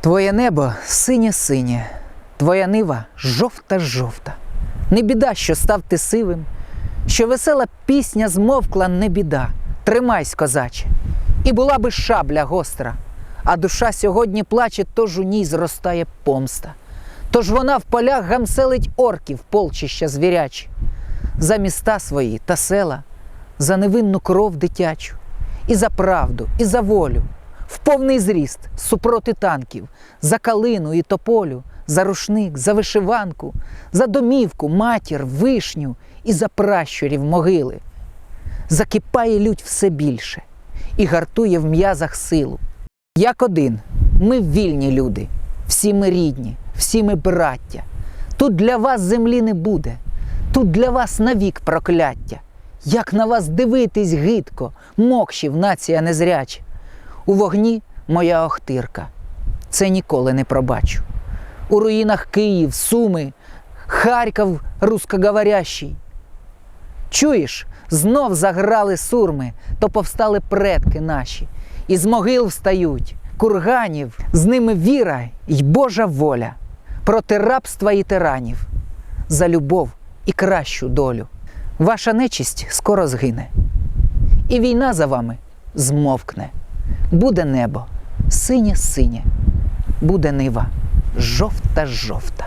Твоє небо синє-синє, твоя нива жовта-жовта. Не біда, що став ти сивим, що весела пісня змовкла, не біда. Тримайсь, козаче, і була би шабля гостра, а душа сьогодні плаче, тож у ній зростає помста. Тож вона в полях гамселить орків, полчища звірячі, за міста свої та села, за невинну кров дитячу, і за правду, і за волю, в повний зріст, супроти танків, за калину і тополю, за рушник, за вишиванку, за домівку, матір, вишню і за пращурів могили. Закипає лють все більше і гартує в м'язах силу. Як один, ми вільні люди, всі ми рідні, всі ми браття. Тут для вас землі не буде, тут для вас навік прокляття. Як на вас дивитись гидко, мокшів нація незряча. У вогні моя охтирка, це ніколи не пробачу. У руїнах Київ, Суми, Харків рускоговорящий. Чуєш, знов заграли сурми, то повстали предки наші, і з могил встають, курганів, з ними віра й Божа воля, проти рабства і тиранів, за любов і кращу долю. Ваша нечисть скоро згине, і війна за вами змовкне. Буде небо синє-синє, буде нива жовта-жовта.